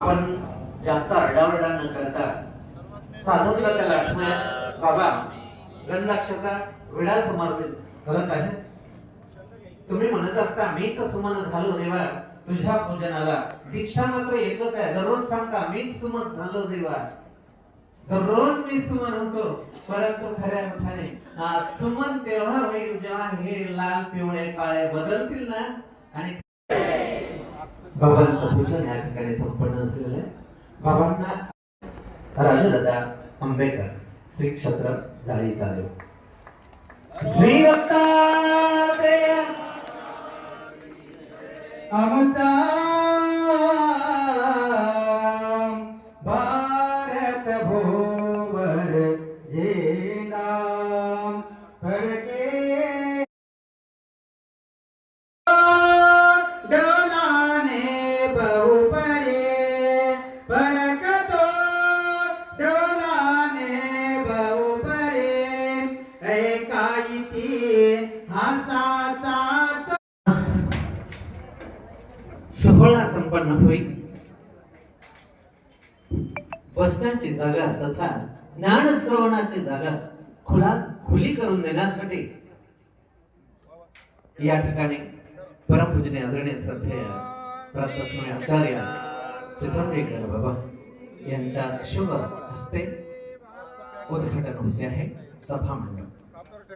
आपण जास्त आरडाओरडा न करता साधूला त्याला आठवण्यात बाबा गंधाक्षता वेळा समर्पित करत आहेत. तुम्ही म्हणत असता मीच सुमन झालो देवा तुझ्या पूजनाला. दीक्षा मात्र एकच आहे. दररोज सांगता मीच सुमन झालो देवा. दररोज मी सुमन होतो परंतु खऱ्या अर्थाने सुमन तेव्हा होईल जेव्हा हे लाल पिवळे काळे बदलतील ना? आणि बाबांचं पूजन या ठिकाणी संपन्न झालेलं आहे. बाबांना राजदादा आंबेडकर श्री क्षेत्र जाळी चालू. श्री रत्ता भोवर झेंडा फडके डोलाने बहु परे फडकतो डोलाने बहु परे ऐकायती हासाचा सोहळा संपन्न होईल बसण्याची जागा तथा ज्ञान श्रवणाची जागा खुला खुली करून देण्यासाठी या ठिकाणी परमपूजने आदरणीय श्रद्धेय प्रातस्मय आचार्य चित्रंबेकर बाबा यांच्या शुभ हस्ते उद्घाटन होते आहे सभा मंडप